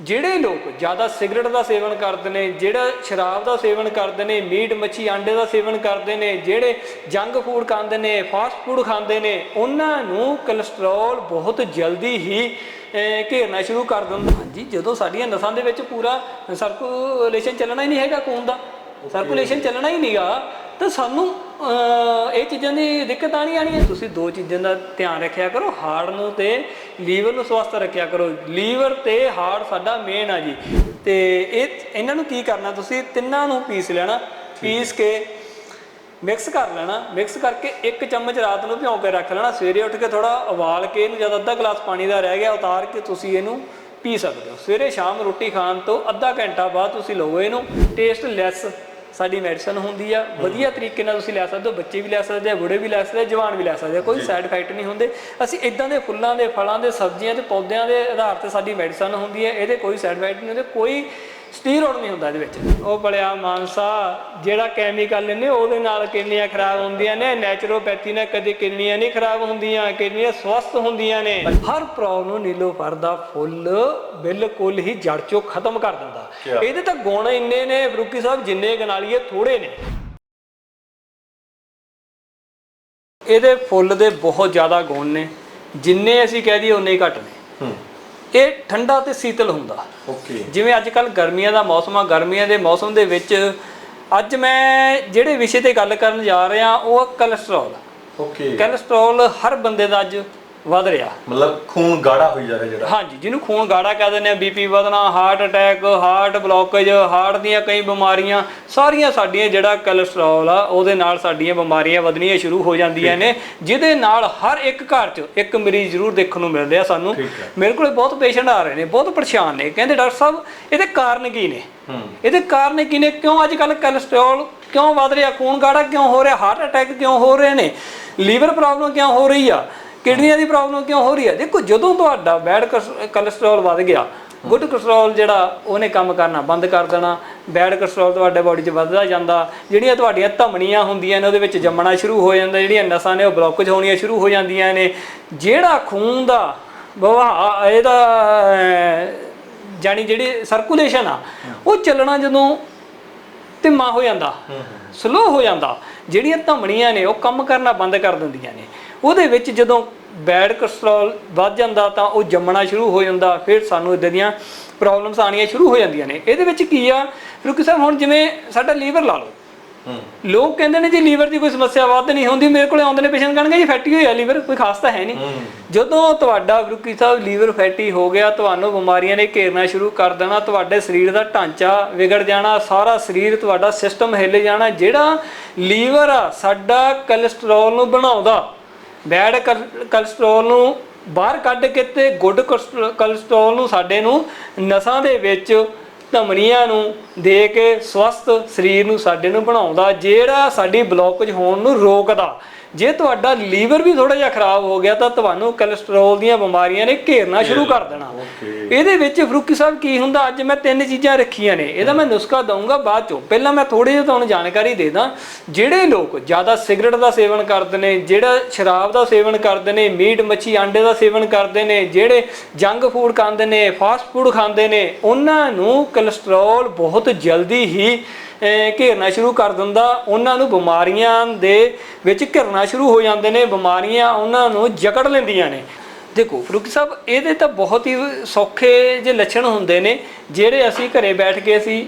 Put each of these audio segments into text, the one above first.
ਜਿਹੜੇ ਲੋਕ ਜ਼ਿਆਦਾ ਸਿਗਰਟ ਦਾ ਸੇਵਨ ਕਰਦੇ ਨੇ ਜਿਹੜਾ ਸ਼ਰਾਬ ਦਾ ਸੇਵਨ ਕਰਦੇ ਨੇ ਮੀਟ ਮੱਛੀ ਆਂਡੇ ਦਾ ਸੇਵਨ ਕਰਦੇ ਨੇ ਜਿਹੜੇ ਜੰਕ ਫੂਡ ਖਾਂਦੇ ਨੇ ਫਾਸਟ ਫੂਡ ਖਾਂਦੇ ਨੇ ਉਹਨਾਂ ਨੂੰ ਕੋਲੇਸਟ੍ਰੋਲ ਬਹੁਤ ਜਲਦੀ ਹੀ ਘੇਰਨਾ ਸ਼ੁਰੂ ਕਰ ਦਿੰਦਾ ਹਾਂਜੀ ਜਦੋਂ ਸਾਡੀਆਂ ਨਸਾਂ ਦੇ ਵਿੱਚ ਪੂਰਾ ਸਰਕੂਲੇਸ਼ਨ ਚੱਲਣਾ ਹੀ ਨਹੀਂ ਹੈਗਾ ਖੂਨ ਦਾ। ਸਰਕੂਲੇਸ਼ਨ ਚੱਲਣਾ ਹੀ ਨਹੀਂਗਾ ਤਾਂ ਸਾਨੂੰ ਇਹ ਚੀਜ਼ਾਂ ਦੀ ਦਿੱਕਤ ਆਣੀ ਆਣੀ ਹੈ। ਤੁਸੀਂ ਦੋ ਚੀਜ਼ਾਂ ਦਾ ਧਿਆਨ ਰੱਖਿਆ ਕਰੋ। ਹਾਰਟ ਨੂੰ ਤੇ ਲੀਵਰ ਨੂੰ ਸਵਸਥ ਰੱਖਿਆ ਕਰੋ। ਲੀਵਰ ਤੇ ਹਾਰਟ ਸਾਡਾ ਮੇਨ ਆ ਜੀ। ਤੇ ਇਹ ਇਹਨਾਂ ਨੂੰ ਕੀ ਕਰਨਾ ਤੁਸੀਂ? ਤਿੰਨਾਂ ਨੂੰ ਪੀਸ ਲੈਣਾ। ਪੀਸ ਕੇ ਮਿਕਸ ਕਰ ਲੈਣਾ। ਮਿਕਸ ਕਰਕੇ ਇੱਕ ਚਮਚ ਰਾਤ ਨੂੰ ਭਿਉਂ ਕੇ ਰੱਖ ਲੈਣਾ। ਸਵੇਰੇ ਉੱਠ ਕੇ ਥੋੜਾ ਉਬਾਲ ਕੇ ਇਹਨੂੰ ਜਦ ਅੱਧਾ ਗਲਾਸ ਪਾਣੀ ਦਾ ਰਹਿ ਗਿਆ ਉਤਾਰ ਕੇ ਤੁਸੀਂ ਇਹਨੂੰ ਪੀ ਸਕਦੇ ਹੋ। ਸਵੇਰੇ ਸ਼ਾਮ ਰੋਟੀ ਖਾਣ ਤੋਂ ਅੱਧਾ ਘੰਟਾ ਬਾਅਦ ਤੁਸੀਂ ਲਓ ਇਹਨੂੰ। ਟੇਸਟ ਲੈਸ ਸਾਡੀ ਮੈਡੀਸਨ ਹੁੰਦੀ ਆ ਵਧੀਆ ਤਰੀਕੇ ਨਾਲ ਤੁਸੀਂ ਲੈ ਸਕਦੇ ਹੋ ਬੱਚੇ ਵੀ ਲੈ ਸਕਦੇ ਆ ਬੁੜੇ ਵੀ ਲੈ ਸਕਦੇ ਆ ਜਵਾਨ ਵੀ ਲੈ ਸਕਦੇ ਆ ਕੋਈ ਸਾਈਡ ਇਫੈਕਟ ਨਹੀਂ ਹੁੰਦੇ। ਅਸੀਂ ਇਦਾਂ ਦੇ ਫੁੱਲਾਂ ਦੇ ਫਲਾਂ ਦੇ ਸਬਜ਼ੀਆਂ ਤੇ ਪੌਦਿਆਂ ਦੇ ਆਧਾਰ ਤੇ ਸਾਡੀ ਮੈਡੀਸਨ ਹੁੰਦੀ ਹੈ ਇਹਦੇ ਕੋਈ ਸਾਈਡ ਇਫੈਕਟ ਨਹੀਂ ਹੁੰਦੇ ਕੋਈ ਸਟੀਰੋਇਡ ਨਹੀਂ ਹੁੰਦਾ ਇਹਦੇ ਵਿੱਚ। ਉਹ ਬਲਿਆ ਮਾਨਸਾ ਜਿਹੜਾ ਕੈਮੀਕਲ ਨੇ ਉਹਦੇ ਨਾਲ ਕਿਡਨੀਆਂ ਖਰਾਬ ਹੁੰਦੀਆਂ ਨੇ ਨੈਚੁਰੋਪੈਥੀ ਨਾਲ ਕਦੇ ਕਿਡਨੀਆਂ ਨਹੀਂ ਖਰਾਬ ਹੁੰਦੀਆਂ ਕਿਡਨੀਆਂ ਸਵਸਥ ਹੁੰਦੀਆਂ ਨੇ। ਹਰ ਪ੍ਰੋਬਲਮ ਨੂੰ ਨੀਲੋਫਰ ਦਾ ਫੁੱਲ ਬਿਲਕੁਲ ਹੀ ਜੜ ਚੋਂ ਖਤਮ ਕਰ ਦਿੰਦਾ। ਇਹਦੇ ਤਾਂ ਗੁਣ ਇੰਨੇ ਨੇ ਬਰੂਕੀ ਸਾਹਿਬ ਜਿੰਨੇ ਗਨਾਲੀਏ ਥੋੜੇ ਨੇ। ਇਹਦੇ ਫੁੱਲ ਦੇ ਬਹੁਤ ਜ਼ਿਆਦਾ ਗੁਣ ਨੇ ਜਿੰਨੇ ਅਸੀਂ ਕਹਿ ਦਈਏ ਉਨੇ ਹੀ ਘੱਟ ਨੇ। ਹੂੰ। ਇਹ ਠੰਡਾ ਤੇ ਸ਼ੀਤਲ ਹੁੰਦਾ। ਓਕੇ। ਜਿਵੇਂ ਅੱਜ ਕੱਲ ਗਰਮੀਆਂ ਦਾ ਮੌਸਮ ਆ ਗਰਮੀਆਂ ਦੇ ਮੌਸਮ ਦੇ ਵਿੱਚ ਅੱਜ ਮੈਂ ਜਿਹੜੇ ਵਿਸ਼ੇ ਤੇ ਗੱਲ ਕਰਨ ਜਾ ਰਿਹਾ ਉਹ ਕੋਲੇਸਟ੍ਰੋਲ ਓਕੇ। ਕੋਲੇਸਟ੍ਰੋਲ ਹਰ ਬੰਦੇ ਦਾ ਅੱਜ ਵੱਧ ਰਿਹਾ। ਮਤਲਬ ਖੂਨ ਗਾੜਾ ਹੋਈ ਜਾ ਰਿਹਾ ਜਿਹੜਾ। ਹਾਂਜੀ ਜਿਹਨੂੰ ਖੂਨ ਗਾੜਾ ਕਹਿ ਦਿੰਦੇ ਆ ਬੀਪੀ ਵਧਣਾ heart attack heart blockage heart ਦੀਆਂ ਕਈ ਬਿਮਾਰੀਆਂ ਸਾਰੀਆਂ ਸਾਡੀਆਂ ਜਿਹੜਾ ਕੋਲੇਸਟ੍ਰੋਲ ਆ ਉਹਦੇ ਨਾਲ ਸਾਡੀਆਂ ਬਿਮਾਰੀਆਂ ਵਧਣੀਆਂ ਸ਼ੁਰੂ ਹੋ ਜਾਂਦੀਆਂ ਨੇ ਜਿਹਦੇ ਨਾਲ ਹਰ ਇੱਕ ਘਰ 'ਚ ਇੱਕ ਮਰੀਜ਼ ਜ਼ਰੂਰ ਦੇਖਣ ਨੂੰ ਮਿਲਦੇ ਆ ਸਾਨੂੰ। ਮੇਰੇ ਕੋਲੇ ਬਹੁਤ ਪੇਸ਼ੈਂਟ ਆ ਰਹੇ ਨੇ ਬਹੁਤ ਪਰੇਸ਼ਾਨ ਨੇ। ਕਹਿੰਦੇ ਡਾਕਟਰ ਸਾਹਿਬ ਇਹਦੇ ਕਾਰਨ ਕੀ ਨੇ? ਇਹਦੇ ਕਾਰਨ ਕੀ ਨੇ? ਕਿਉਂ ਅੱਜ ਕੱਲ ਕੋਲੇਸਟ੍ਰੋਲ ਕਿਉਂ ਵਧ ਰਿਹਾ? ਖੂਨ ਗਾੜਾ ਕਿਉਂ ਹੋ ਰਿਹਾ? ਹਾਰਟ ਅਟੈਕ ਕਿਉਂ ਹੋ ਰਹੇ ਨੇ? ਲੀਵਰ ਪ੍ਰੋਬਲਮ ਕਿਉਂ ਹੋ ਰਹੀ ਆ? ਕਿਡਨੀਆਂ ਦੀ ਪ੍ਰੋਬਲਮ ਕਿਉਂ ਹੋ ਰਹੀ ਆ ਦੇਖੋ ਜਦੋਂ ਤੁਹਾਡਾ ਬੈਡ ਕੋਲੇਸਟ੍ਰੋਲ ਵਧ ਗਿਆ ਗੁੱਡ ਕੋਲੇਸਟ੍ਰੋਲ ਜਿਹੜਾ ਉਹਨੇ ਕੰਮ ਕਰਨਾ ਬੰਦ ਕਰ ਦੇਣਾ ਬੈਡ ਕੋਲੇਸਟ੍ਰੋਲ ਤੁਹਾਡੇ ਬਾਡੀ 'ਚ ਵੱਧਦਾ ਜਾਂਦਾ ਜਿਹੜੀਆਂ ਤੁਹਾਡੀਆਂ ਧਮਨੀਆਂ ਹੁੰਦੀਆਂ ਨੇ ਉਹਦੇ ਵਿੱਚ ਜੰਮਣਾ ਸ਼ੁਰੂ ਹੋ ਜਾਂਦਾ ਜਿਹੜੀਆਂ ਨਸਾਂ ਨੇ ਉਹ ਬਲੌਕੇਜ ਹੋਣੀਆਂ ਸ਼ੁਰੂ ਹੋ ਜਾਂਦੀਆਂ ਨੇ ਜਿਹੜਾ ਖੂਨ ਦਾ ਵਹਾਅ ਇਹਦਾ ਜਾਣੀ ਜਿਹੜੀ ਸਰਕੂਲੇਸ਼ਨ ਆ ਉਹ ਚੱਲਣਾ ਜਦੋਂ ਧਿਮਾ ਹੋ ਜਾਂਦਾ ਸਲੋ ਹੋ। ਜਾਂਦਾ ਜਿਹੜੀਆਂ ਧਮਣੀਆਂ ਨੇ ਉਹ ਕੰਮ ਕਰਨਾ ਬੰਦ ਕਰ ਦਿੰਦੀਆਂ ਨੇ। ਉਹਦੇ ਵਿੱਚ ਜਦੋਂ ਬੈਡ ਕੋਲੇਸਟ੍ਰੋਲ ਵੱਧ ਜਾਂਦਾ ਤਾਂ ਉਹ ਜੰਮਣਾ ਸ਼ੁਰੂ ਹੋ ਜਾਂਦਾ ਫਿਰ ਸਾਨੂੰ ਇਦਾਂ ਦੀਆਂ ਪ੍ਰੋਬਲਮਸ ਆਣੀਆਂ ਸ਼ੁਰੂ ਹੋ ਜਾਂਦੀਆਂ ਨੇ। ਇਹਦੇ ਵਿੱਚ ਕੀ ਆ ਰੁਕੀ ਸਾਹਿਬ ਹੁਣ ਜਿਵੇਂ ਸਾਡਾ ਲੀਵਰ ਲਾ ਲਓ। ਲੋਕ ਕਹਿੰਦੇ ਨੇ ਜੀ ਲੀਵਰ ਦੀ ਕੋਈ ਸਮੱਸਿਆ ਵੱਧ ਨਹੀਂ ਹੁੰਦੀ ਮੇਰੇ ਕੋਲੇ ਆਉਂਦੇ ਨੇ ਪੇਸ਼ੈਂਟ ਕਹਿਣਗੇ ਜੀ ਫੈਟੀ ਹੋਇਆ ਲੀਵਰ ਕੋਈ ਖਾਸ ਤਾਂ ਹੈ ਨਹੀਂ। ਜਦੋਂ ਤੁਹਾਡਾ ਬਰੂਕੀ ਸਾਹਿਬ ਲੀਵਰ ਫੈਟੀ ਹੋ ਗਿਆ ਤੁਹਾਨੂੰ ਬਿਮਾਰੀਆਂ ਨੇ ਘੇਰਨਾ ਸ਼ੁਰੂ ਕਰ ਦੇਣਾ ਤੁਹਾਡੇ ਸਰੀਰ ਦਾ ਢਾਂਚਾ ਵਿਗੜ ਜਾਣਾ ਸਾਰਾ ਸਰੀਰ ਤੁਹਾਡਾ ਸਿਸਟਮ ਹਿੱਲ ਜਾਣਾ ਜਿਹੜਾ ਲੀਵਰ ਆ ਸਾਡਾ ਕੋਲੇਸਟ੍ਰੋਲ ਨੂੰ ਬਣਾਉਂਦਾ ਬੈਡ ਕੋਲੇਸਟ੍ਰੋਲ ਨੂੰ ਬਾਹਰ ਕੱਢ ਕੇ ਤੇ ਗੁੱਡ ਕੋਲੇਸਟ੍ਰੋਲ ਨੂੰ ਸਾਡੇ ਨੂੰ ਨਸਾਂ ਦੇ ਵਿੱਚ ਧਮਨੀਆਂ ਨੂੰ ਦੇ ਕੇ ਸਵਸਥ ਸਰੀਰ ਨੂੰ ਸਾਡੇ ਨੂੰ ਬਣਾਉਂਦਾ, ਜਿਹੜਾ ਸਾਡੀ ਬਲੌਕੇਜ ਹੋਣ ਨੂੰ ਰੋਕਦਾ। ਜੇ ਤੁਹਾਡਾ ਲੀਵਰ ਵੀ ਥੋੜਾ ਜਿਹਾ ਖਰਾਬ ਹੋ ਗਿਆ ਤਾਂ ਤੁਹਾਨੂੰ ਕੋਲੇਸਟ੍ਰੋਲ ਦੀਆਂ ਬਿਮਾਰੀਆਂ ਨੇ ਘੇਰਨਾ ਸ਼ੁਰੂ ਕਰ ਦੇਣਾ। ਇਹਦੇ ਵਿੱਚ ਫਰੂਕੀ ਸਾਹਿਬ ਕੀ ਹੁੰਦਾ ਅੱਜ ਮੈਂ ਤਿੰਨ ਚੀਜ਼ਾਂ ਰੱਖੀਆਂ ਨੇ ਇਹਦਾ ਮੈਂ ਨੁਸਖਾ ਦਊਂਗਾ ਬਾਅਦ ਚੋਂ। ਪਹਿਲਾਂ ਮੈਂ ਥੋੜੀ ਜਿਹੀ ਤੁਹਾਨੂੰ ਜਾਣਕਾਰੀ ਦੇ ਦਾਂ ਜਿਹੜੇ ਲੋਕ ਜ਼ਿਆਦਾ ਸਿਗਰਟ ਦਾ ਸੇਵਨ ਕਰਦੇ ਨੇ ਜਿਹੜਾ ਸ਼ਰਾਬ ਦਾ ਸੇਵਨ ਕਰਦੇ ਨੇ ਮੀਟ ਮੱਛੀ ਆਂਡੇ ਦਾ ਸੇਵਨ ਕਰਦੇ ਨੇ ਜਿਹੜੇ ਜੰਕ ਫੂਡ ਖਾਂਦੇ ਨੇ ਫਾਸਟ ਫੂਡ ਖਾਂਦੇ ਨੇ ਉਹਨਾਂ ਨੂੰ ਕੋਲੇਸਟ੍ਰੋਲ ਬਹੁਤ ਜਲਦੀ ਹੀ ਘੇਰਨਾ ਸ਼ੁਰੂ ਕਰ ਦਿੰਦਾ। ਉਹਨਾਂ ਨੂੰ ਬਿਮਾਰੀਆਂ ਦੇ ਵਿੱਚ ਘਿਰਨਾ ਸ਼ੁਰੂ ਹੋ ਜਾਂਦੇ ਨੇ। ਬਿਮਾਰੀਆਂ ਉਹਨਾਂ ਨੂੰ ਜਕੜ ਲੈਂਦੀਆਂ ਨੇ। ਦੇਖੋ ਫਰੂਕੀ ਸਾਹਿਬ ਇਹਦੇ ਤਾਂ ਬਹੁਤ ਹੀ ਸੌਖੇ ਜਿਹੇ ਲੱਛਣ ਹੁੰਦੇ ਨੇ ਜਿਹੜੇ ਅਸੀਂ ਘਰੇ ਬੈਠ ਕੇ ਅਸੀਂ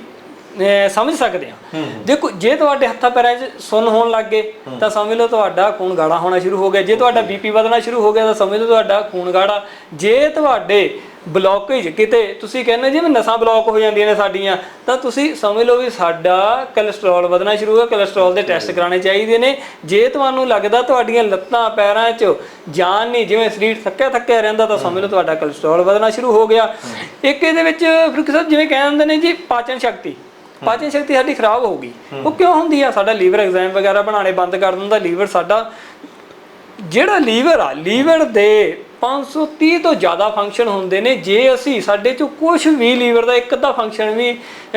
ਸਮਝ ਸਕਦੇ ਹਾਂ। ਦੇਖੋ ਜੇ ਤੁਹਾਡੇ ਹੱਥਾਂ ਪੈਰਾਂ 'ਚ ਸੁੰਨ ਹੋਣ ਲੱਗ ਗਏ ਤਾਂ ਸਮਝ ਲਓ ਤੁਹਾਡਾ ਖੂਨ ਗਾੜਾ ਹੋਣਾ ਸ਼ੁਰੂ ਹੋ ਗਿਆ। ਜੇ ਤੁਹਾਡਾ ਬੀਪੀ ਵਧਣਾ ਸ਼ੁਰੂ ਹੋ ਗਿਆ ਤਾਂ ਸਮਝ ਲਓ ਤੁਹਾਡਾ ਖੂਨ ਗਾੜਾ। ਜੇ ਤੁਹਾਡੇ ਬਲੌਕੇਜ ਕਿਤੇ ਤੁਸੀਂ ਕਹਿੰਦੇ ਜਿਵੇਂ ਨਸਾਂ ਬਲੌਕ ਹੋ ਜਾਂਦੀਆਂ ਨੇ ਸਾਡੀਆਂ ਤਾਂ ਤੁਸੀਂ ਸਮਝ ਲਓ ਵੀ ਸਾਡਾ ਕੋਲੇਸਟ੍ਰੋਲ ਵਧਣਾ ਸ਼ੁਰੂ ਹੋ ਗਿਆ ਕੋਲੇਸਟ੍ਰੋਲ ਦੇ ਟੈਸਟ ਕਰਾਉਣੇ ਚਾਹੀਦੇ ਨੇ। ਜੇ ਤੁਹਾਨੂੰ ਲੱਗਦਾ ਤੁਹਾਡੀਆਂ ਲੱਤਾਂ ਪੈਰਾਂ 'ਚ ਜਾਨ ਨਹੀਂ ਜਿਵੇਂ ਸਰੀਰ ਥੱਕਿਆ ਥੱਕਿਆ ਰਹਿੰਦਾ ਤਾਂ ਸਮਝ ਲਓ ਤੁਹਾਡਾ ਕੋਲੇਸਟ੍ਰੋਲ ਵਧਣਾ ਸ਼ੁਰੂ ਹੋ ਗਿਆ। ਇੱਕ ਇਹਦੇ ਵਿੱਚ ਫਰੂਕ ਸਾਹਿਬ ਜਿਵੇਂ ਕਹਿੰਦੇ ਨੇ ਜੀ ਪਾਚਨ ਸ਼ਕਤੀ। ਪਾਚਨ ਸ਼ਕਤੀ ਸਾਡੀ ਖਰਾਬ ਹੋ ਗਈ। ਉਹ ਕਿਉਂ ਹੁੰਦੀ ਆ? ਸਾਡਾ ਲੀਵਰ ਐਗਜ਼ਾਮ ਵਗੈਰਾ ਬਣਾਉਣੇ ਬੰਦ ਕਰ ਦਿੰਦਾ ਲੀਵਰ ਸਾਡਾ ਜਿਹੜਾ ਲੀਵਰ ਆ ਲੀਵਰ ਦੇ 530 ਤੋਂ ਜ਼ਿਆਦਾ ਫੰਕਸ਼ਨ ਹੁੰਦੇ ਨੇ। ਜੇ ਅਸੀਂ ਸਾਡੇ ਚੋਂ ਕੁਝ ਵੀ ਲੀਵਰ ਦਾ ਇੱਕ ਅੱਧਾ ਫੰਕਸ਼ਨ ਵੀ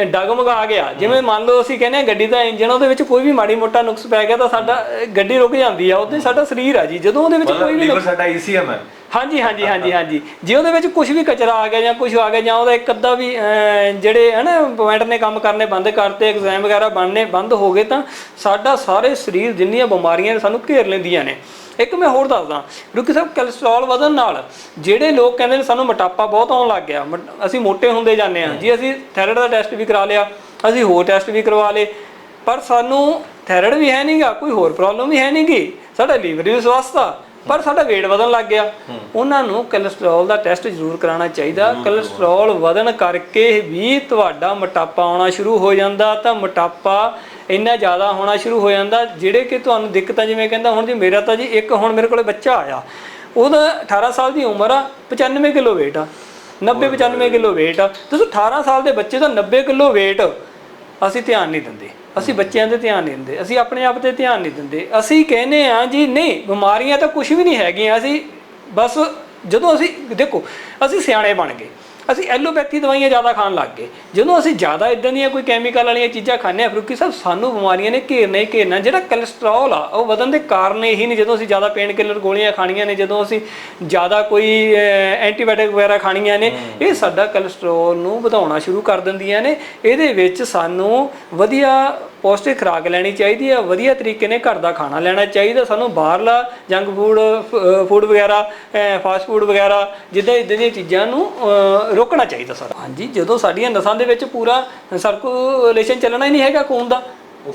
ਡਗਮਗਾ ਗਿਆ ਜਿਵੇਂ ਮੰਨ ਲਓ ਅਸੀਂ ਕਹਿੰਦੇ ਆ ਗੱਡੀ ਦਾ ਇੰਜਨ ਉਹਦੇ ਵਿੱਚ ਕੋਈ ਵੀ ਮਾੜੀ ਮੋਟਾ ਨੁਕਸ ਪੈ ਗਿਆ ਤਾਂ ਸਾਡਾ ਗੱਡੀ ਰੁਕ ਜਾਂਦੀ ਆ ਉਹਦੇ ਸਾਡਾ ਸਰੀਰ ਆ ਜੀ। ਜਦੋਂ ਉਹਦੇ ਵਿੱਚ ਕੋਈ ਵੀ ਲੀਵਰ ਸਾਡਾ ਈਸੀਐਮ ਹੈ ਹਾਂਜੀ ਹਾਂਜੀ ਹਾਂਜੀ ਹਾਂਜੀ। ਜੇ ਉਹਦੇ ਵਿੱਚ ਕੁਝ ਵੀ ਕਚਰਾ ਆ ਗਿਆ ਜਾਂ ਕੁਝ ਆ ਗਿਆ ਜਾਂ ਉਹਦਾ ਇੱਕ ਅੱਧਾ ਵੀ ਅਹ, ਜਿਹੜੇ ਹਨਾ ਪੁਆਇੰਟ ਨੇ ਕੰਮ ਕਰਨੇ ਬੰਦ ਕਰਤੇ ਐਗਜ਼ਾਮ ਵਗੈਰਾ ਬਣਨੇ ਬੰਦ ਹੋ ਗਏ ਤਾਂ ਸਾਡਾ ਸਾਰੇ ਸਰੀਰ ਜਿੰਨੀਆਂ ਬਿਮਾਰੀਆਂ ਨੇ ਸਾਨੂੰ ਘੇਰ ਲੈਂਦੀਆਂ ਨੇ। ਇੱਕ ਮੈਂ ਹੋਰ ਦੱਸਦਾ ਕਿਉਂਕਿ ਸਭ ਕੋਲੇਸਟ੍ਰੋਲ ਵਧਣ ਨਾਲ ਜਿਹੜੇ ਲੋਕ ਕਹਿੰਦੇ ਨੇ ਸਾਨੂੰ ਮੋਟਾਪਾ ਬਹੁਤ ਆਉਣ ਲੱਗ ਗਿਆ ਮਟ- ਅਸੀਂ ਮੋਟੇ ਹੁੰਦੇ ਜਾਂਦੇ ਹਾਂ। ਜੀ ਅਸੀਂ ਥਾਇਰਾਇਡ ਦਾ ਟੈਸਟ ਵੀ ਕਰਾ ਲਿਆ ਅਸੀਂ ਹੋਰ ਟੈਸਟ ਵੀ ਕਰਵਾ ਲਏ ਪਰ ਸਾਨੂੰ ਥਾਇਰਾਇਡ ਵੀ ਹੈ ਨਹੀਂਗਾ ਕੋਈ ਹੋਰ ਪ੍ਰੋਬਲਮ ਵੀ ਹੈ ਨਹੀਂਗੀ ਸਾਡਾ ਲੀਵਰ ਵੀ ਸਵਸਥ ਆ। ਪਰ ਸਾਡਾ weight ਵਧਣ ਲੱਗ ਗਿਆ। ਉਹਨਾਂ ਨੂੰ ਕੋਲੇਸਟ੍ਰੋਲ ਦਾ ਟੈਸਟ ਜ਼ਰੂਰ ਕਰਾਉਣਾ ਚਾਹੀਦਾ। ਕੋਲੇਸਟ੍ਰੋਲ ਵਧਣ ਕਰਕੇ ਵੀ ਤੁਹਾਡਾ ਮੋਟਾਪਾ ਆਉਣਾ ਸ਼ੁਰੂ ਹੋ ਜਾਂਦਾ ਤਾਂ ਮੋਟਾਪਾ ਇੰਨਾ ਜ਼ਿਆਦਾ ਹੋਣਾ ਸ਼ੁਰੂ ਹੋ ਜਾਂਦਾ ਜਿਹੜੇ ਕਿ ਤੁਹਾਨੂੰ ਦਿੱਕਤਾਂ ਜਿਵੇਂ ਕਹਿੰਦਾ ਹੁਣ ਜੀ ਮੇਰਾ ਤਾਂ ਜੀ ਇੱਕ ਹੁਣ ਮੇਰੇ ਕੋਲੇ ਬੱਚਾ ਆਇਆ। ਉਹਦਾ 18 ਸਾਲ ਦੀ ਉਮਰ ਆ 95 ਕਿਲੋ weight ਆ। 90 95 ਕਿਲੋ weight ਆ। ਤੁਸੀਂ 18 ਸਾਲ ਦੇ ਬੱਚੇ ਦਾ 90 ਕਿਲੋ weight ਅਸੀਂ ਧਿਆਨ ਨਹੀਂ ਦਿੰਦੇ। ਅਸੀਂ ਬੱਚਿਆਂ ਤੇ ਧਿਆਨ ਨਹੀਂ ਦਿੰਦੇ, ਅਸੀਂ ਆਪਣੇ ਆਪ ਤੇ ਧਿਆਨ ਨਹੀਂ ਦਿੰਦੇ। ਅਸੀਂ ਕਹਿੰਦੇ ਆ ਜੀ, ਨਹੀਂ, ਬਿਮਾਰੀਆਂ ਤਾਂ ਕੁਝ ਵੀ ਨਹੀਂ ਹੈਗੀਆਂ, ਅਸੀਂ ਬਸ ਜਦੋਂ ਅਸੀਂ, ਦੇਖੋ, ਅਸੀਂ ਸਿਆਣੇ ਬਣ ਗਏ। ਅਸੀਂ ਐਲੋਪੈਥੀ ਦਵਾਈਆਂ ਜ਼ਿਆਦਾ ਖਾਣ ਲੱਗ ਗਏ। ਜਦੋਂ ਅਸੀਂ ਜ਼ਿਆਦਾ ਇਦਾਂ ਦੀਆਂ ਕੋਈ ਕੈਮੀਕਲ ਵਾਲੀਆਂ ਚੀਜ਼ਾਂ ਖਾਂਦੇ ਆ ਫਰੂਕੀ ਸਾਹਿਬ ਸਾਨੂੰ ਬਿਮਾਰੀਆਂ ਨੇ ਘੇਰਨਾ ਹੀ ਘੇਰਨਾ। ਜਿਹੜਾ ਕੋਲੇਸਟ੍ਰੋਲ ਆ ਉਹ ਵਧਣ ਦੇ ਕਾਰਨ ਇਹੀ ਨਹੀਂ ਜਦੋਂ ਅਸੀਂ ਜ਼ਿਆਦਾ ਪੇਨ ਕਿਲਰ ਗੋਲੀਆਂ ਖਾਣੀਆਂ ਨੇ ਜਦੋਂ ਅਸੀਂ ਜ਼ਿਆਦਾ ਕੋਈ ਐਂਟੀਬਾਇਓਟਿਕ ਵਗੈਰਾ ਖਾਣੀਆਂ ਨੇ ਇਹ ਸਾਡਾ ਕੋਲੇਸਟ੍ਰੋਲ ਨੂੰ ਵਧਾਉਣਾ ਸ਼ੁਰੂ ਕਰ ਦਿੰਦੀਆਂ ਨੇ। ਇਹਦੇ ਵਿੱਚ ਸਾਨੂੰ ਵਧੀਆ ਪੌਸ਼ਟਿਕ ਖੁਰਾਕ ਲੈਣੀ ਚਾਹੀਦੀ ਹੈ ਵਧੀਆ ਤਰੀਕੇ ਨਾਲ ਘਰ ਦਾ ਖਾਣਾ ਲੈਣਾ ਚਾਹੀਦਾ। ਸਾਨੂੰ ਬਾਹਰਲਾ ਜੰਕ ਫੂਡ ਫੂਡ ਵਗੈਰਾ ਫਾਸਟ ਫੂਡ ਵਗੈਰਾ ਜਿੱਦਾਂ ਇਦਾਂ ਦੀਆਂ ਚੀਜ਼ਾਂ ਨੂੰ ਰੋਕਣਾ ਚਾਹੀਦਾ ਸਰ। ਹਾਂਜੀ ਜਦੋਂ ਸਾਡੀਆਂ ਨਸਾਂ ਦੇ ਵਿੱਚ ਪੂਰਾ ਸਰਕੂਲੇਸ਼ਨ ਚੱਲਣਾ ਹੀ ਨਹੀਂ ਹੈਗਾ ਖੂਨ ਦਾ।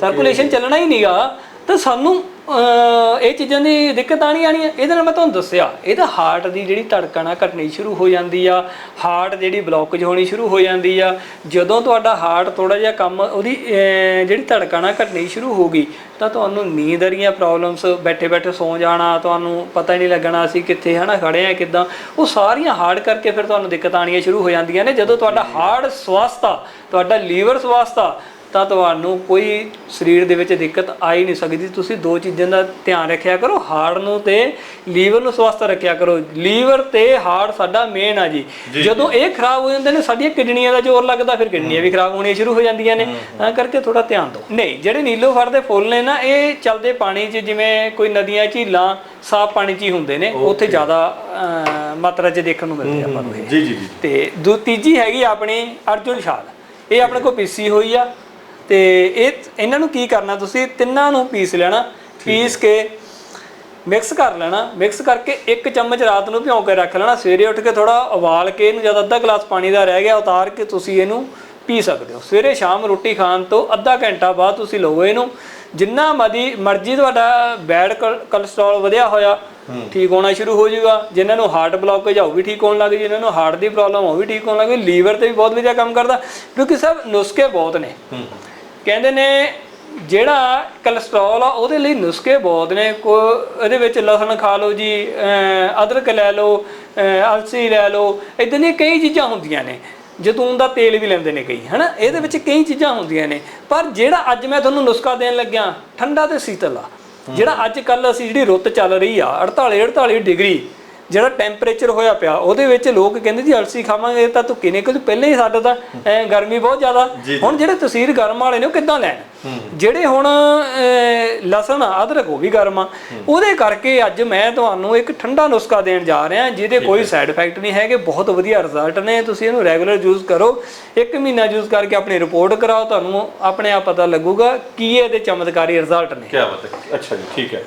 ਸਰਕੂਲੇਸ਼ਨ ਚੱਲਣਾ ਹੀ ਨਹੀਂਗਾ ਤਾਂ ਸਾਨੂੰ ਇਹ ਚੀਜ਼ਾਂ ਦੀ ਦਿੱਕਤ ਆਣੀ ਆਣੀ ਹੈ। ਇਹਦੇ ਨਾਲ ਮੈਂ ਤੁਹਾਨੂੰ ਦੱਸਿਆ ਇਹਦਾ ਹਾਰਟ ਦੀ ਜਿਹੜੀ ਧੜਕਣ ਆ ਘਟਣੀ ਸ਼ੁਰੂ ਹੋ ਜਾਂਦੀ ਆ ਹਾਰਟ ਜਿਹੜੀ ਬਲੌਕੇਜ ਹੋਣੀ ਸ਼ੁਰੂ ਹੋ ਜਾਂਦੀ ਆ। ਜਦੋਂ ਤੁਹਾਡਾ ਹਾਰਟ ਥੋੜਾ ਜਿਹਾ ਕੰਮ ਉਹਦੀ ਜਿਹੜੀ ਧੜਕਣ ਆ ਘਟਣੀ ਸ਼ੁਰੂ ਹੋ ਗਈ ਤਾਂ ਤੁਹਾਨੂੰ ਨੀਂਦ ਦੀਆਂ ਪ੍ਰੋਬਲਮਸ ਬੈਠੇ ਬੈਠੇ ਸੌ ਜਾਣਾ ਤੁਹਾਨੂੰ ਪਤਾ ਹੀ ਨਹੀਂ ਲੱਗਣਾ ਅਸੀਂ ਕਿੱਥੇ ਹਨਾ ਖੜੇ ਆ ਕਿਦਾਂ। ਉਹ ਸਾਰੀਆਂ ਹਾਰਟ ਕਰਕੇ ਫਿਰ ਤੁਹਾਨੂੰ ਦਿੱਕਤ ਆਣੀਆਂ ਸ਼ੁਰੂ ਹੋ ਜਾਂਦੀਆਂ ਨੇ। ਜਦੋਂ ਤੁਹਾਡਾ ਹਾਰਟ ਸਵਸਥ ਆ ਤੁਹਾਡਾ ਲੀਵਰ ਸਵਸਥ ਆ ਤਾਂ ਤੁਹਾਨੂੰ ਕੋਈ ਸਰੀਰ ਦੇ ਵਿੱਚ ਦਿੱਕਤ ਆ ਹੀ ਨਹੀਂ ਸਕਦੀ। ਤੁਸੀਂ ਦੋ ਚੀਜ਼ਾਂ ਦਾ ਧਿਆਨ ਰੱਖਿਆ ਕਰੋ। ਹਾਰਟ ਨੂੰ ਤੇ ਲੀਵਰ ਨੂੰ ਸਵਸਥ ਰੱਖਿਆ ਕਰੋ। ਲੀਵਰ ਤੇ ਹਾਰਟ ਸਾਡਾ ਮੇਨ ਆ ਜੀ। ਜਦੋਂ ਇਹ ਖਰਾਬ ਹੋ ਜਾਂਦੇ ਨੇ ਸਾਡੀਆਂ ਕਿਡਨੀਆਂ ਦਾ ਜ਼ੋਰ ਲੱਗਦਾ ਫਿਰ ਕਿਡਨੀਆਂ ਵੀ ਖਰਾਬ ਹੋਣੀਆਂ ਸ਼ੁਰੂ ਹੋ ਜਾਂਦੀਆਂ ਨੇ। ਤਾਂ ਕਰਕੇ ਥੋੜਾ ਧਿਆਨ ਦਿਓ। ਨਹੀਂ ਜਿਹੜੇ ਨੀਲੋ ਫਰ ਦੇ ਫੁੱਲ ਨੇ ਨਾ ਇਹ ਚਲਦੇ ਪਾਣੀ 'ਚ ਜਿਵੇਂ ਕੋਈ ਨਦੀਆਂ ਝੀਲਾਂ ਸਾਫ਼ ਪਾਣੀ 'ਚ ਹੀ ਹੁੰਦੇ ਨੇ। ਉੱਥੇ ਜ਼ਿਆਦਾ ਮਾਤਰਾ 'ਚ ਦੇਖਣ ਨੂੰ ਮਿਲਦੇ ਆਪਾਂ ਨੂੰ ਜੀ ਜੀ ਜੀ। ਤੇ ਦੂ ਤੀਜੀ ਹੈਗੀ ਆਪਣੀ ਅਰਜੁਨ ਛਾਲ। ਇਹ ਆਪਣੇ ਕੋਲ ਪੀਸੀ ਹੋਈ ਆ। ਤੇ ਇਹ ਇਹਨਾਂ ਨੂੰ ਕੀ ਕਰਨਾ ਤੁਸੀਂ ਤਿੰਨਾਂ ਨੂੰ ਪੀਸ ਲੈਣਾ ਪੀਸ ਕੇ ਮਿਕਸ ਕਰ ਲੈਣਾ ਮਿਕਸ ਕਰਕੇ ਇੱਕ ਚਮਚ ਰਾਤ ਨੂੰ ਭਿਉਂ ਕੇ ਰੱਖ ਲੈਣਾ ਸਵੇਰੇ ਉੱਠ ਕੇ ਥੋੜਾ ਉਬਾਲ ਕੇ ਇਹਨੂੰ ਜਦ ਅੱਧਾ ਗਲਾਸ ਪਾਣੀ ਦਾ ਰਹਿ ਗਿਆ ਉਤਾਰ ਕੇ ਤੁਸੀਂ ਇਹਨੂੰ ਪੀ ਸਕਦੇ ਹੋ। ਸਵੇਰੇ ਸ਼ਾਮ ਰੋਟੀ ਖਾਣ ਤੋਂ ਅੱਧਾ ਘੰਟਾ ਬਾਅਦ ਤੁਸੀਂ ਲਓ ਇਹਨੂੰ। ਜਿੰਨਾ ਮਰਜ਼ੀ ਮਰਜ਼ੀ ਤੁਹਾਡਾ ਬੈਡ ਕੋਲੇਸਟ੍ਰੋਲ ਵਧਿਆ ਹੋਇਆ ਠੀਕ ਹੋਣਾ ਸ਼ੁਰੂ ਹੋ ਜਾਊਗਾ। ਜਿਨ੍ਹਾਂ ਨੂੰ ਹਾਰਟ ਬਲੌਕੇਜ ਉਹ ਵੀ ਠੀਕ ਹੋਣ ਲੱਗ ਜਿਨ੍ਹਾਂ ਨੂੰ ਹਾਰਟ ਦੀ ਪ੍ਰੋਬਲਮ ਉਹ ਵੀ ਠੀਕ ਹੋਣ ਲੱਗ ਲੀਵਰ ਤੇ ਵੀ ਬਹੁਤ ਵਧੀਆ ਕੰਮ ਕਰਦਾ ਕਿਉਂਕਿ ਸਭ ਨੁਸਖੇ ਬਹੁਤ ਨੇ। ਕਹਿੰਦੇ ਨੇ ਜਿਹੜਾ ਕੋਲੇਸਟ੍ਰੋਲ ਆ, ਉਹਦੇ ਲਈ ਨੁਸਖੇ ਬਹੁਤ ਨੇ। ਕੋ ਇਹਦੇ ਵਿੱਚ ਲਸਣ ਖਾ ਲਓ ਜੀ ਅਦਰਕ ਲੈ ਲਓ ਅਲਸੀ ਲੈ ਲਓ ਇਦਾਂ ਦੀਆਂ ਕਈ ਚੀਜ਼ਾਂ ਹੁੰਦੀਆਂ ਨੇ। ਜੈਤੂਨ ਦਾ ਤੇਲ ਵੀ ਲੈਂਦੇ ਨੇ ਕਈ, ਹਨਾ? ਇਹਦੇ ਵਿੱਚ ਕਈ ਚੀਜ਼ਾਂ ਹੁੰਦੀਆਂ ਨੇ। ਪਰ ਜਿਹੜਾ ਅੱਜ ਮੈਂ ਤੁਹਾਨੂੰ ਨੁਸਖਾ ਦੇਣ ਲੱਗਿਆ, ਠੰਡਾ ਤੇ ਸੀਤਲ ਆ। ਜਿਹੜਾ ਅੱਜ ਕੱਲ ਅਸੀਂ ਜਿਹੜੀ ਰੁੱਤ ਚੱਲ ਰਹੀ ਆ 48 48 ਡਿਗਰੀ ਜਿਹੜਾ ਟੈਂਪਰੇਚਰ ਹੋਇਆ ਪਿਆ ਉਹਦੇ ਵਿੱਚ ਲੋਕ ਕਹਿੰਦੇ ਜੀ ਅਲਸੀ ਖਾਵਾਂਗੇ ਤਾਂ ਧੁੱਕੇ ਨਿਕਲ ਪਹਿਲਾਂ ਹੀ ਸਾਡਾ ਤਾਂ ਗਰਮੀ ਬਹੁਤ ਜ਼ਿਆਦਾ। ਹੁਣ ਜਿਹੜੇ ਤਸੀਰ ਗਰਮ ਵਾਲੇ ਨੇ ਉਹ ਕਿੱਦਾਂ ਲੈਣ? ਜਿਹੜੇ ਹੁਣ ਲਸਣ ਆ, ਅਦਰਕ ਉਹ ਵੀ ਗਰਮ ਆ ਉਹਦੇ ਕਰਕੇ ਅੱਜ ਮੈਂ ਤੁਹਾਨੂੰ ਇੱਕ ਠੰਡਾ ਨੁਸਖਾ ਦੇਣ ਜਾ ਰਿਹਾ ਜਿਹਦੇ ਕੋਈ ਸਾਈਡ ਇਫੈਕਟ ਨਹੀਂ ਹੈਗੇ ਬਹੁਤ ਵਧੀਆ ਰਿਜ਼ਲਟ ਨੇ ਤੁਸੀਂ ਇਹਨੂੰ ਰੈਗੂਲਰ ਯੂਜ਼ ਕਰੋ ਇੱਕ ਮਹੀਨਾ ਯੂਜ਼ ਕਰਕੇ ਆਪਣੀ ਰਿਪੋਰਟ ਕਰਾਓ ਤੁਹਾਨੂੰ ਆਪਣੇ ਆਪ ਪਤਾ ਲੱਗੂਗਾ ਕੀ ਇਹਦੇ ਚਮਤਕਾਰੀ ਰਿਜ਼ਲਟ ਨੇ। ਕੀ ਬਾਤ ਹੈ। ਅੱਛਾ ਜੀ ਠੀਕ ਹੈ।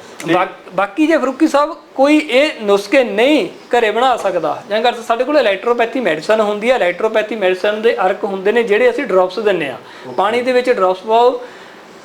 ਬਾਕੀ ਜੇ ਫਰੂਕੀ ਸਾਹਿਬ ਕੋਈ ਇਹ ਨੁਸਖੇ ਨਹੀਂ ਘਰੇ ਬਣਾ ਸਕਦਾ ਜਾਂ ਕਰ ਸਾਡੇ ਕੋਲ ਇਲੈਕਟ੍ਰੋਪੈਥੀ ਮੈਡੀਸਨ ਹੁੰਦੀ ਹੈ ਇਲੈਕਟ੍ਰੋਪੈਥੀ ਮੈਡੀਸਨ ਦੇ ਅਰਕ ਹੁੰਦੇ ਨੇ ਜਿਹੜੇ ਅਸੀਂ ਡ੍ਰੌਪਸ ਦਿੰਨੇ ਆ। ਪਾਣੀ ਦੇ ਵਿੱਚ ਡ੍ਰੌਪਸ ਪਾਓ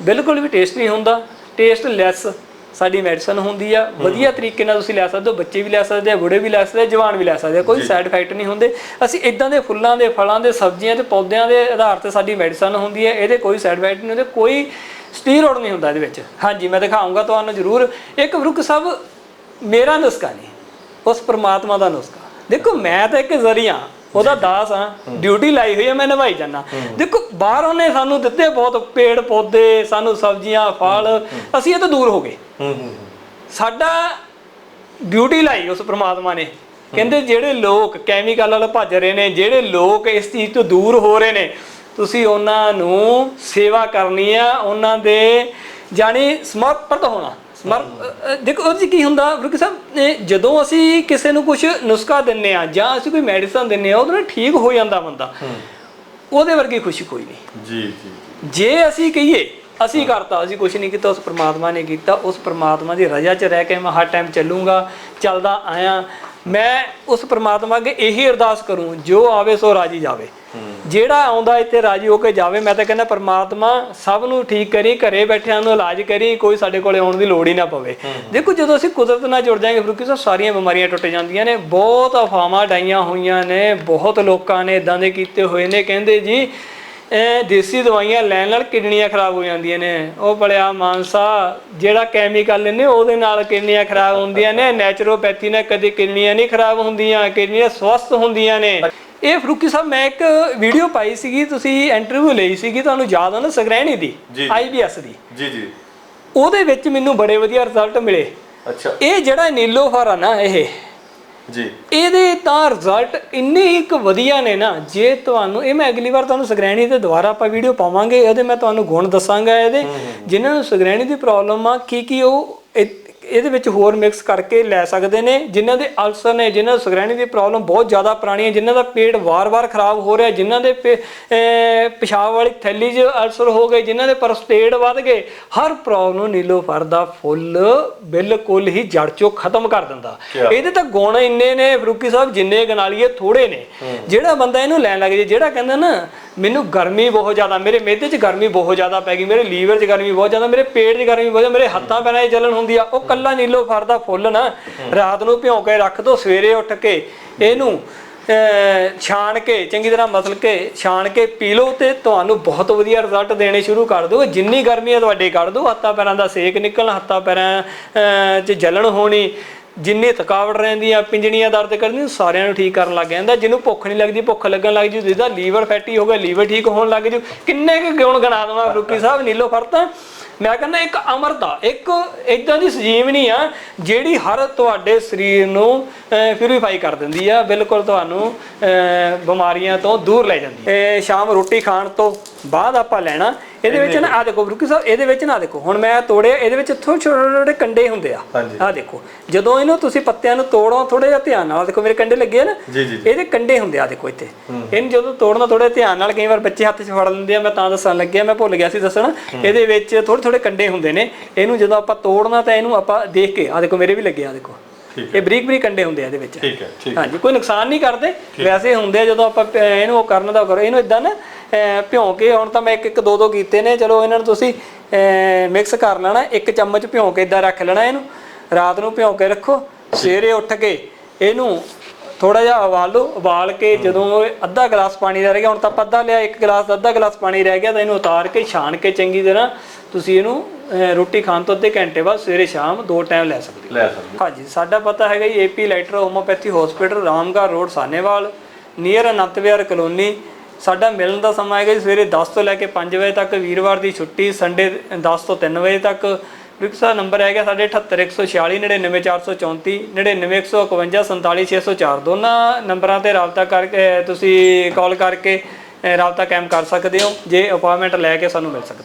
ਬਿਲਕੁਲ ਵੀ ਟੇਸਟ ਨਹੀਂ ਹੁੰਦਾ ਟੇਸਟ ਲੈਸ ਸਾਡੀ ਮੈਡੀਸਨ ਹੁੰਦੀ ਆ। ਵਧੀਆ ਤਰੀਕੇ ਨਾਲ ਤੁਸੀਂ ਲੈ ਸਕਦੇ ਹੋ ਬੱਚੇ ਵੀ ਲੈ ਸਕਦੇ ਆ ਬੁੜੇ ਵੀ ਲੈ ਸਕਦੇ ਆ ਜਵਾਨ ਵੀ ਲੈ ਸਕਦੇ ਆ ਕੋਈ ਸਾਈਡ ਇਫੈਕਟ ਨਹੀਂ ਹੁੰਦੇ। ਅਸੀਂ ਇਦਾਂ ਦੇ ਫੁੱਲਾਂ ਦੇ ਫਲਾਂ ਦੇ ਸਬਜ਼ੀਆਂ ਤੇ ਪੌਦਿਆਂ ਦੇ ਆਧਾਰ ਤੇ ਸਾਡੀ ਮੈਡੀਸਨ ਹੁੰਦੀ ਹੈ ਇਹਦੇ ਕੋਈ ਸਾਈਡ ਇਫੈਕਟ ਨਹੀਂ ਹੁੰਦੇ ਕੋਈ ਸਟੀਰੋਇਡ ਨਹੀਂ ਹੁੰਦਾ ਇਹਦੇ ਵਿੱਚ। ਹਾਂਜੀ ਮੈਂ ਦਿਖਾਉਂਗਾ ਤੁਹਾਨੂੰ ਜ਼ਰੂਰ। ਇੱਕ ਫਰੁਕ ਸਭ ਮੇਰਾ ਨੁਸਖਾ ਨਹੀਂ ਉਸ ਪ੍ਰਮਾਤਮਾ ਦਾ ਨੁਸਖਾ। ਦੇਖੋ ਮੈਂ ਤਾਂ ਇੱਕ ਜ਼ਰੀਆ ਉਹਦਾ ਦਾਸ ਆ ਡਿਊਟੀ ਲਾਈ ਹੋਈ ਹੈ ਮੈਂ ਨਿਭਾਈ ਜਾਣਾ ਦੇਖੋ ਬਾਹਰ ਉਹਨੇ ਸਾਨੂੰ ਦਿੱਤੇ ਬਹੁਤ ਪੇੜ ਪੌਦੇ ਸਾਨੂੰ ਸਬਜ਼ੀਆਂ ਫਲ ਅਸੀਂ ਇਹ ਤੋਂ ਦੂਰ ਹੋ ਗਏ। ਸਾਡਾ ਡਿਊਟੀ ਲਾਈ ਉਸ ਪ੍ਰਮਾਤਮਾ ਨੇ। ਕਹਿੰਦੇ ਜਿਹੜੇ ਲੋਕ ਕੈਮੀਕਲ ਨਾਲ ਭੱਜ ਰਹੇ ਨੇ ਜਿਹੜੇ ਲੋਕ ਇਸ ਚੀਜ਼ ਤੋਂ ਦੂਰ ਹੋ ਰਹੇ ਨੇ ਤੁਸੀਂ ਉਹਨਾਂ ਨੂੰ ਸੇਵਾ ਕਰਨੀ ਆ ਉਹਨਾਂ ਦੇ ਜਾਨੀ ਸਮਰਪਿਤ ਹੋਣਾ। ਮਰ ਦੇਖੋ ਉਹਦੇ 'ਚ ਕੀ ਹੁੰਦਾ ਫਰੂਕੀ ਸਾਹਿਬ? ਜਦੋਂ ਅਸੀਂ ਕਿਸੇ ਨੂੰ ਕੁਝ ਨੁਸਖਾ ਦਿੰਨੇ ਆ ਜਾਂ ਅਸੀਂ ਕੋਈ ਮੈਡੀਸਨ ਦਿੰਨੇ ਆ ਉਹਦੇ ਨਾਲ ਠੀਕ ਹੋ ਜਾਂਦਾ ਬੰਦਾ। ਉਹਦੇ ਵਰਗੀ ਖੁਸ਼ੀ ਕੋਈ ਨਹੀਂ। ਜੀ ਜੀ ਜੀ। ਜੇ ਅਸੀਂ ਕਹੀਏ ਅਸੀਂ ਕਰਤਾ ਅਸੀਂ ਕੁਝ ਨਹੀਂ ਕੀਤਾ ਉਸ ਪ੍ਰਮਾਤਮਾ ਨੇ ਕੀਤਾ ਉਸ ਪ੍ਰਮਾਤਮਾ ਦੀ ਰਜ਼ਾ 'ਚ ਰਹਿ ਕੇ ਮੈਂ ਹਰ ਟਾਈਮ ਚੱਲੂੰਗਾ ਚੱਲਦਾ ਆਇਆ। ਮੈਂ ਉਸ ਪ੍ਰਮਾਤਮਾ ਅੱਗੇ ਇਹੀ ਅਰਦਾਸ ਕਰੂੰ ਜੋ ਆਵੇ ਸੋ ਰਾਜੀ ਜਾਵੇ। ਜਿਹੜਾ ਆਉਂਦਾ ਇੱਥੇ ਰਾਜੀ ਹੋ ਕੇ ਜਾਵੇ ਮੈਂ ਤਾਂ ਕਹਿੰਦਾ ਪ੍ਰਮਾਤਮਾ ਸਭ ਨੂੰ ਠੀਕ ਕਰੀ ਘਰੇ ਬੈਠਿਆਂ ਨੂੰ ਇਲਾਜ ਕਰੀ ਕੋਈ ਸਾਡੇ ਕੋਲੇ ਆਉਣ ਦੀ ਲੋੜ ਹੀ ਨਾ ਪਵੇ। ਦੇਖੋ ਜਦੋਂ ਅਸੀਂ ਕੁਦਰਤ ਨਾਲ ਜੁੜ ਜਾਾਂਗੇ ਫਰੂਕੀ ਸਾਹਿਬ ਸਾਰੀਆਂ ਬਿਮਾਰੀਆਂ ਟੁੱਟ ਜਾਂਦੀਆਂ ਨੇ ਬਹੁਤ ਅਫਵਾਹਾਂ ਡਾਈਆਂ ਹੋਈਆਂ ਨੇ ਬਹੁਤ ਲੋਕਾਂ ਨੇ ਇਦਾਂ ਦੇ ਕੀਤੇ ਹੋਏ ਨੇ ਕਹਿੰਦੇ ਜੀ ਇਹ ਦੇਸੀ ਦਵਾਈਆਂ ਲੈਣ ਨਾਲ ਕਿਡਨੀਆਂ ਖਰਾਬ ਹੋ ਜਾਂਦੀਆਂ ਨੇ। ਉਹ ਬੜਿਆ ਮਾਨਸਾ ਜਿਹੜਾ ਕੈਮੀਕਲ ਲੈਂਦੇ ਉਹਦੇ ਨਾਲ ਕਿਡਨੀਆਂ ਖਰਾਬ ਹੁੰਦੀਆਂ ਨੇ। ਨੈਚੁਰੋਪੈਥੀ ਨਾਲ ਕਦੇ ਕਿਡਨੀਆਂ ਨਹੀਂ ਖਰਾਬ ਹੁੰਦੀਆਂ ਕਿਡਨੀਆਂ ਸਵਸਥ ਹੁੰਦੀਆਂ ਨੇ। ਇਹ ਫਰੂਕੀ ਸਾਹਿਬ ਮੈਂ ਇੱਕ ਵੀਡੀਓ ਪਾਈ ਸੀਗੀ ਤੁਸੀਂ ਇੰਟਰਵਿਊ ਲਈ ਸੀਗੀ ਤੁਹਾਨੂੰ ਯਾਦ ਆ ਨਾ ਸਗਰੈਣੀ ਦੀ। ਆਈਬੀਐਸ ਦੀ। ਜੀ ਜੀ। ਉਹਦੇ ਵਿੱਚ ਮੈਨੂੰ ਬੜੇ ਵਧੀਆ ਰਿਜ਼ਲਟ ਮਿਲੇ। ਅੱਛਾ। ਇਹ ਜਿਹੜਾ ਨੀਲੋਫਰ ਆ ਨਾ ਇਹ ਜੀ। ਇਹਦੇ ਤਾਂ ਰਿਜ਼ਲਟ ਇੰਨੇ ਹੀ ਇੱਕ ਵਧੀਆ ਨੇ ਨਾ ਜੇ ਤੁਹਾਨੂੰ ਇਹ ਮੈਂ ਅਗਲੀ ਵਾਰ ਤੁਹਾਨੂੰ ਸਗਰੈਣੀ ਤੇ ਦੁਬਾਰਾ ਆਪਾਂ ਵੀਡੀਓ ਪਾਵਾਂਗੇ ਉਹਦੇ ਮੈਂ ਤੁਹਾਨੂੰ ਗੁਣ ਦੱਸਾਂਗਾ ਇਹਦੇ। ਜਿਨ੍ਹਾਂ ਨੂੰ ਸਗਰੈਣੀ ਦੀ ਪ੍ਰੋਬਲਮ ਆ ਕੀ ਕੀ ਉਹ ਇਹਦੇ ਵਿੱਚ ਹੋਰ ਮਿਕਸ ਕਰਕੇ ਲੈ ਸਕਦੇ ਨੇ ਜਿਨ੍ਹਾਂ ਦੇ ਅਲਸਰ ਨੇ ਜਿਨ੍ਹਾਂ ਨੂੰ ਸਗਰੈਣੀ ਦੀ ਪ੍ਰੋਬਲਮ ਬਹੁਤ ਜ਼ਿਆਦਾ ਪੁਰਾਣੀ ਹੈ ਜਿਨ੍ਹਾਂ ਦਾ ਪੇਟ ਵਾਰ-ਵਾਰ ਖਰਾਬ ਹੋ ਰਿਹਾ ਜਿਨ੍ਹਾਂ ਦੇ ਪਿਸ਼ਾਬ ਵਾਲੀ ਥੈਲੀ 'ਚ ਅਲਸਰ ਹੋ ਗਏ ਜਿਨ੍ਹਾਂ ਦੇ ਪ੍ਰੋਸਟੇਟ ਵੱਧ ਗਏ ਹਰ ਪ੍ਰੋਬਲਮ ਨੂੰ ਨੀਲੋਫਰ ਦਾ ਫੁੱਲ ਬਿਲਕੁਲ ਹੀ ਜੜ ਚੋਂ ਖਤਮ ਕਰ ਦਿੰਦਾ? ਇਹਦੇ ਤਾਂ ਗੁਣ ਇੰਨੇ ਨੇ ਫਰੂਕੀ ਸਾਹਿਬ ਜਿੰਨੇ ਗਨਾਲੀਏ ਥੋੜੇ ਨੇ। ਜਿਹੜਾ ਬੰਦਾ ਇਹਨੂੰ ਲੈਣ ਲੱਗ ਜੇ ਜਿਹੜਾ ਕਹਿੰਦਾ ਨਾ ਮੈਨੂੰ ਗਰਮੀ ਬਹੁਤ ਜ਼ਿਆਦਾ, ਮੇਰੇ ਮਿਹਦੇ 'ਚ ਗਰਮੀ ਬਹੁਤ ਜ਼ਿਆਦਾ ਪੈ ਗਈ, ਮੇਰੇ ਲੀਵਰ 'ਚ ਗਰਮੀ ਬਹੁਤ ਜ਼ਿਆਦਾ, ਮੇਰੇ ਪੇਟ 'ਚ ਗਰਮੀ ਬਹੁਤ ਜ਼ਿਆਦਾ, ਮੇਰੇ ਹੱਥਾਂ ਪੈਰਾਂ 'ਚ ਜਲਨ ਹੁੰਦੀ ਆ, ਉਹ ਕੱਲਾ ਨੀਲੋ ਫਰਦਾ ਫੁੱਲ ਨਾ, ਰਾਤ ਨੂੰ ਭਿਉਂ ਕੇ ਰੱਖ ਦੋ, ਸਵੇਰੇ ਉੱਠ ਕੇ ਇਹਨੂੰ ਛਾਣ ਕੇ, ਚੰਗੀ ਤਰ੍ਹਾਂ ਮਸਲ ਕੇ, ਛਾਣ ਕੇ ਪੀ ਲਓ ਤੇ ਤੁਹਾਨੂੰ ਬਹੁਤ ਵਧੀਆ ਰਿਜ਼ਲਟ ਦੇਣੇ ਸ਼ੁਰੂ ਕਰ ਦਿਓ। ਜਿੰਨੀ ਗਰਮੀ ਹੈ ਤੁਹਾਡੇ ਕੱਢ ਦਿਓ, ਹੱਥਾਂ ਪੈਰਾਂ ਦਾ ਸੇਕ ਨਿਕਲਣਾ, ਹੱਥਾਂ ਪੈਰਾਂ 'ਚ ਜਲਣ ਹੋਣੀ ਜਿੰਨੀ ਥਕਾਵਟ ਰਹਿੰਦੀ ਆ, ਪਿੰਜਣੀਆਂ ਦਰਦ ਕਰਦੀਆਂ ਸਾਰਿਆਂ ਨੂੰ ਠੀਕ ਕਰਨ ਲੱਗ ਜਾਂਦਾ। ਜਿਹਨੂੰ ਭੁੱਖ ਨਹੀਂ ਲੱਗਦੀ, ਭੁੱਖ ਲੱਗਣ ਲੱਗ ਜੂ, ਜਿਹਦਾ ਲੀਵਰ ਫੈਟੀ ਹੋ ਗਿਆ, ਲੀਵਰ ਠੀਕ ਹੋਣ ਲੱਗ ਜੂ, ਕਿੰਨੇ ਕੁ ਗੁਣ ਗਣਾ ਦਵਾਂ ਰੁਕੀ ਸਾਹਿਬ, ਨੀਲੋ ਫਰਤਾ। ਮੈਂ ਕਹਿੰਦਾ ਇੱਕ ਅਮਰਤਾ, ਇੱਕ ਇਦਾਂ ਦੀ ਸਜੀਵਨੀ ਆ, ਜਿਹੜੀ ਹਰ ਤੁਹਾਡੇ ਸਰੀਰ ਨੂੰ ਪਿਊਰੀਫਾਈ ਕਰ ਦਿੰਦੀ ਆ, ਬਿਲਕੁਲ ਤੁਹਾਨੂੰ ਬਿਮਾਰੀਆਂ ਤੋਂ ਦੂਰ ਲੈ ਜਾਂਦੀ ਹੈ ਸ਼ਾਮ ਰੋਟੀ ਖਾਣ ਤੋਂ ਬਾਅਦ ਆਪਾਂ ਲੈਣਾ ਇਹਦੇ ਵਿੱਚ ਨਾ ਆ ਦੇਖੋ ਰੁਕੀ ਸਾਹਿਬ ਇਹਦੇ ਵਿੱਚ ਨਾ ਦੇਖੋ ਹੁਣ ਮੈਂ ਤੋੜਿਆ ਇਹਦੇ ਵਿੱਚ ਥੋੜੇ ਛੋਟੇ ਛੋਟੇ ਕੰਡੇ ਹੁੰਦੇ ਆ। ਆ ਦੇਖੋ ਜਦੋਂ ਇਹਨੂੰ ਤੁਸੀਂ ਪੱਤਿਆਂ ਨੂੰ ਤੋੜੋ ਥੋੜੇ ਜਿਹਾ ਧਿਆਨ ਨਾਲ ਦੇਖੋ ਮੇਰੇ ਕੰਡੇ ਲੱਗੇ ਆ ਨਾ ਇਹਦੇ ਕੰਡੇ ਹੁੰਦੇ ਆ ਦੇਖੋ ਇੱਥੇ। ਇਹਨੂੰ ਜਦੋਂ ਤੋੜਨਾ ਥੋੜੇ ਧਿਆਨ ਨਾਲ ਕਈ ਵਾਰ ਬੱਚੇ ਹੱਥ 'ਚ ਫੜ ਲੈਂਦੇ ਆ ਮੈਂ ਤਾਂ ਦੱਸਣ ਲੱਗਿਆ ਮੈਂ ਭੁੱਲ ਗਿਆ ਸੀ ਦੱਸਣਾ। ਇਹਦੇ ਵਿੱਚ ਥੋੜੇ ਥੋੜੇ ਕੰਡੇ ਹੁੰਦੇ ਨੇ ਇਹਨੂੰ ਜਦੋਂ ਆਪਾਂ ਤੋੜਨਾ ਤਾਂ ਇਹਨੂੰ ਆਪਾਂ ਦੇਖ ਕੇ ਆ ਦੇਖੋ ਮੇਰੇ ਵੀ ਲੱਗੇ ਆ ਦੇਖੋ। ਇਹ ਬਰੀਕ ਬਰੀਕ ਕੰਡੇ ਹੁੰਦੇ ਆ ਇਹਦੇ ਵਿੱਚ। ਠੀਕ ਹੈ ਠੀਕ ਹਾਂਜੀ ਕੋਈ ਨੁਕਸਾਨ ਨਹੀਂ ਕਰਦੇ ਵੈਸੇ ਹੁੰਦੇ ਜਦੋਂ ਆਪਾਂ ਇਹਨੂੰ ਉਹ ਕਰਨ ਦਾ ਕਰੋ ਇਹਨੂੰ ਇਦਾਂ ਨਾ ਭਿਉਂ ਕੇ ਹੁਣ ਤਾਂ ਮੈਂ ਇੱਕ ਇੱਕ ਦੋ ਦੋ ਕੀਤੇ ਨੇ। ਚਲੋ ਇਹਨਾਂ ਨੂੰ ਤੁਸੀਂ ਮਿਕਸ ਕਰ ਲੈਣਾ। ਇੱਕ ਚਮਚ ਭਿਉਂ ਕੇ ਇਦਾਂ ਰੱਖ ਲੈਣਾ ਇਹਨੂੰ। ਰਾਤ ਨੂੰ ਭਿਉਂ ਕੇ ਰੱਖੋ। ਸਵੇਰੇ ਉੱਠ ਕੇ ਇਹਨੂੰ ਥੋੜਾ ਜਿਹਾ ਉਬਾਲ ਉਬਾਲ ਕੇ ਜਦੋਂ ਅੱਧਾ ਗਲਾਸ ਪਾਣੀ ਦਾ ਰਹਿ ਗਿਆ ਹੁਣ ਤਾਂ ਅੱਧਾ ਲਿਆ ਇੱਕ ਗਲਾਸ ਅੱਧਾ ਗਲਾਸ ਪਾਣੀ ਰਹਿ ਗਿਆ ਤਾਂ ਇਹਨੂੰ ਉਤਾਰ ਕੇ ਛਾਣ ਕੇ ਚੰਗੀ ਤਰ੍ਹਾਂ ਤੁਸੀਂ ਇਹਨੂੰ ਰੋਟੀ ਖਾਣ ਤੋਂ ਅੱਧੇ ਘੰਟੇ ਬਾਅਦ ਸਵੇਰੇ ਸ਼ਾਮ ਦੋ ਟਾਈਮ ਲੈ ਸਕਦੇ ਹੋ। ਲੈ ਸਕਦੇ ਹਾਂਜੀ ਸਾਡਾ ਪਤਾ ਹੈਗਾ ਜੀ AP letter homeopathy hospital Ramgarh road Sahnewal near Anant Vihar colony ਸਾਡਾ ਮਿਲਣ ਦਾ ਸਮਾਂ ਹੈਗਾ ਜੀ ਸਵੇਰੇ 10 ਤੋਂ ਲੈ ਕੇ 5 ਵਜੇ ਤੱਕ, ਵੀਰਵਾਰ ਦੀ ਛੁੱਟੀ ਸੰਡੇ 10 ਤੋਂ 3 ਵਜੇ ਤੱਕ। ਰਿਕਸਾ ਨੰਬਰ ਹੈਗਾ ਸਾਡੇ 78146 99434 99151 47604 ਦੋਨਾਂ ਨੰਬਰਾਂ ਤੇ ਰਾਬਤਾ ਕਰਕੇ, ਤੁਸੀਂ ਕਾਲ ਕਰਕੇ ਰਾਬਤਾ ਕਾਇਮ ਕਰ ਸਕਦੇ ਹੋ, ਜੇ ਅਪਾਇੰਟਮੈਂਟ ਲੈ ਕੇ ਸਾਨੂੰ ਮਿਲ ਸਕਦੇ।